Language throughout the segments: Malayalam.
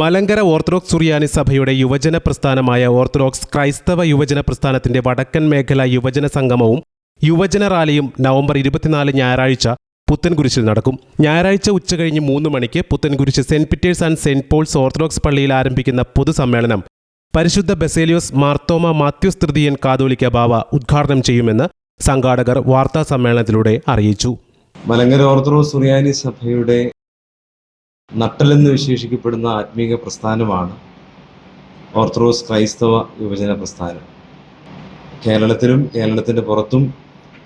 മലങ്കര ഓർത്തഡോക്സ് സുറിയാനി സഭയുടെ യുവജന പ്രസ്ഥാനമായ ഓർത്തഡോക്സ് ക്രൈസ്തവ യുവജന പ്രസ്ഥാനത്തിന്റെ വടക്കൻ മേഖല യുവജന സംഗമവും യുവജന റാലിയും നവംബർ ഇരുപത്തിനാല് ഞായറാഴ്ച പുത്തൻകുരിശിൽ നടക്കും. ഞായറാഴ്ച ഉച്ചകഴിഞ്ഞ് മൂന്ന് മണിക്ക് Puthenkurish Saint Peter's and Saint Paul's Orthodox പള്ളിയിൽ ആരംഭിക്കുന്ന പൊതുസമ്മേളനം പരിശുദ്ധ ബെസേലിയോസ് മാർത്തോമ മാത്യു തൃതീയൻ കാതോലിക്ക ബാവ ഉദ്ഘാടനം ചെയ്യുമെന്ന് സംഘാടകർ വാർത്താ സമ്മേളനത്തിലൂടെ അറിയിച്ചു. മലങ്കര ഓർത്തഡോക്സ് സുറിയാനി സഭയുടെ നട്ടലെന്ന് വിശേഷിക്കപ്പെടുന്ന ആത്മീക പ്രസ്ഥാനമാണ് ഓർത്തഡോക്സ് ക്രൈസ്തവ യുവജന പ്രസ്ഥാനം. കേരളത്തിലും കേരളത്തിന്റെ പുറത്തും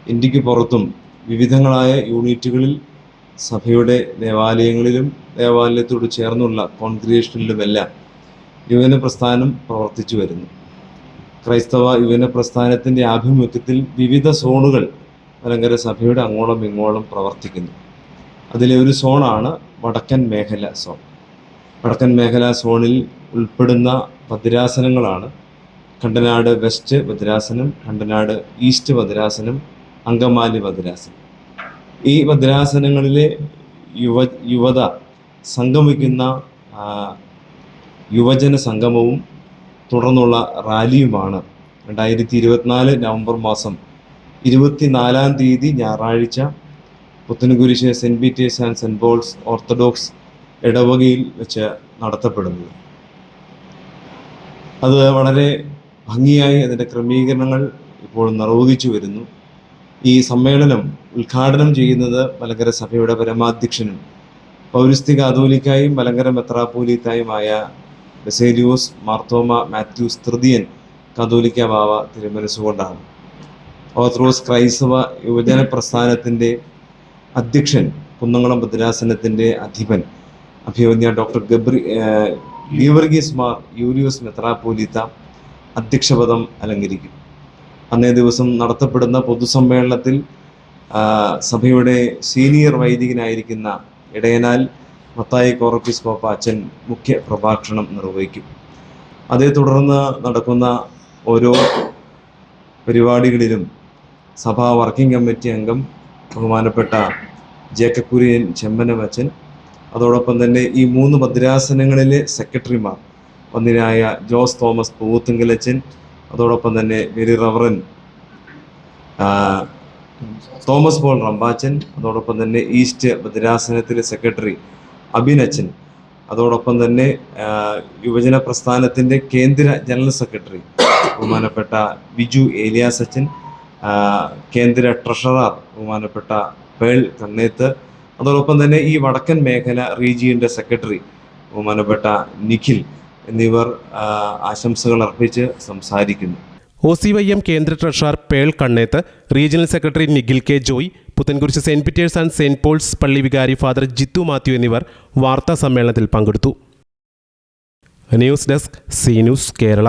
ഇന്ത്യയ്ക്ക് പുറത്തും വിവിധങ്ങളായ യൂണിറ്റുകളിൽ സഭയുടെ ദേവാലയങ്ങളിലും ദേവാലയത്തോട് ചേർന്നുള്ള കോൺഗ്രിഗേഷനിലുമെല്ലാം യുവജന പ്രസ്ഥാനം പ്രവർത്തിച്ചു വരുന്നു. ക്രൈസ്തവ യുവജന പ്രസ്ഥാനത്തിന്റെ ആഭിമുഖ്യത്തിൽ വിവിധ സോണുകൾ മലങ്കര സഭയുടെ അങ്ങോളം ഇങ്ങോളം പ്രവർത്തിക്കുന്നു. അതിലെ ഒരു സോണാണ് വടക്കൻ മേഖല സോൺ. വടക്കൻ മേഖല സോണിൽ ഉൾപ്പെടുന്ന ഭദ്രാസനങ്ങളാണ് കണ്ടനാട് വെസ്റ്റ് ഭദ്രാസനം കണ്ടനാട് ഈസ്റ്റ് ഭദ്രാസനം അങ്കമാലി ഭദ്രാസനം. ഈ ഭദ്രാസനങ്ങളിലെ യുവ യുവത സംഗമിക്കുന്ന യുവജന സംഗമവും തുടർന്നുള്ള റാലിയുമാണ് രണ്ടായിരത്തി ഇരുപത്തിനാല് നവംബർ മാസം ഇരുപത്തിനാലാം തീയതി ഞായറാഴ്ച Puthenkurish Saint Peter's and Saint Paul's Orthodox ഇടവകയിൽ വെച്ച് നടത്തപ്പെടുന്നത്. അത് വളരെ ഭംഗിയായി അതിന്റെ ക്രമീകരണങ്ങൾ ഇപ്പോൾ നിർവഹിച്ചു വരുന്നു. ഈ സമ്മേളനം ഉദ്ഘാടനം ചെയ്യുന്നത് മലങ്കര സഭയുടെ പരമാധ്യക്ഷനും പൗരസ്തി കാതോലിക്കായും മലങ്കര മെത്രാപ്പോലീത്തായുമായ ബസേലിയോസ് മാർത്തോമ മാത്യൂസ് തൃതീയൻ കാതോലിക്ക ബാവ തിരുമനസുകൊണ്ടാണ് ഓർത്തഡോക്സ് ക്രൈസ്തവ യുവജന പ്രസ്ഥാനത്തിന്റെ അധ്യക്ഷൻ കുന്നംകുളം ഭദ്രാസനത്തിന്റെ അധിപൻ അഭിമന്യ ഡോക്ടർ ഗബ്രി ഗീവർഗീസ് മാർ യൂലിയോസ് മെത്രാപോലീത്ത അധ്യക്ഷപദം അലങ്കരിക്കും. അന്നേ ദിവസം നടത്തപ്പെടുന്ന പൊതുസമ്മേളനത്തിൽ സഭയുടെ സീനിയർ വൈദികനായിരിക്കുന്ന ഇടയനാൽ മത്തായി കോറപ്പിസ് പോപ്പ അച്ഛൻ മുഖ്യ പ്രഭാഷണം നിർവഹിക്കും. അതേ തുടർന്ന് നടക്കുന്ന ഓരോ പരിപാടികളിലും സഭാ വർക്കിംഗ് കമ്മിറ്റി അംഗം ബഹുമാനപ്പെട്ട ജേക്കബ് കുര്യൻ ചെമ്മനം അച്ഛൻ അതോടൊപ്പം തന്നെ ഈ മൂന്ന് ഭദ്രാസനങ്ങളിലെ സെക്രട്ടറിമാർ ഒന്നിനായ ജോസ് തോമസ് പൂത്തുങ്കലച്ചൻ അതോടൊപ്പം തന്നെ വെരി റവറൻ തോമസ് പോൾ റമ്പാച്ചൻ അതോടൊപ്പം തന്നെ ഈസ്റ്റ് ഭദ്രാസനത്തിലെ സെക്രട്ടറി അബിനച്ചൻ അതോടൊപ്പം തന്നെ യുവജന പ്രസ്ഥാനത്തിന്റെ കേന്ദ്ര ജനറൽ സെക്രട്ടറി ബഹുമാനപ്പെട്ട ബിജു ഏലിയാസ് അച്ചൻ ആ, കേന്ദ്ര ട്രഷറർ ബഹുമാനപ്പെട്ട പേൾ കണ്ണേത്ത്. അതോടൊപ്പം തന്നെ ഈ വടക്കൻ മേഖല റീജിയന്റെ സെക്രട്ടറി ബഹുമാനപ്പെട്ട നിഖിൽ എന്നിവർ ആശംസകൾ അർപ്പിച്ച് സംസാരിക്കുന്നു. ഒ സി വൈ എം കേന്ദ്ര treasurer Pearl Kanneth regional secretary Nikhil K Joy Puthenkurish Saint Peter's and Saint Paul's പള്ളി വികാരി ഫാദർ ജിത്തു മാത്യു എന്നിവർ വാർത്താ സമ്മേളനത്തിൽ പങ്കെടുത്തു. News desk C news Kerala.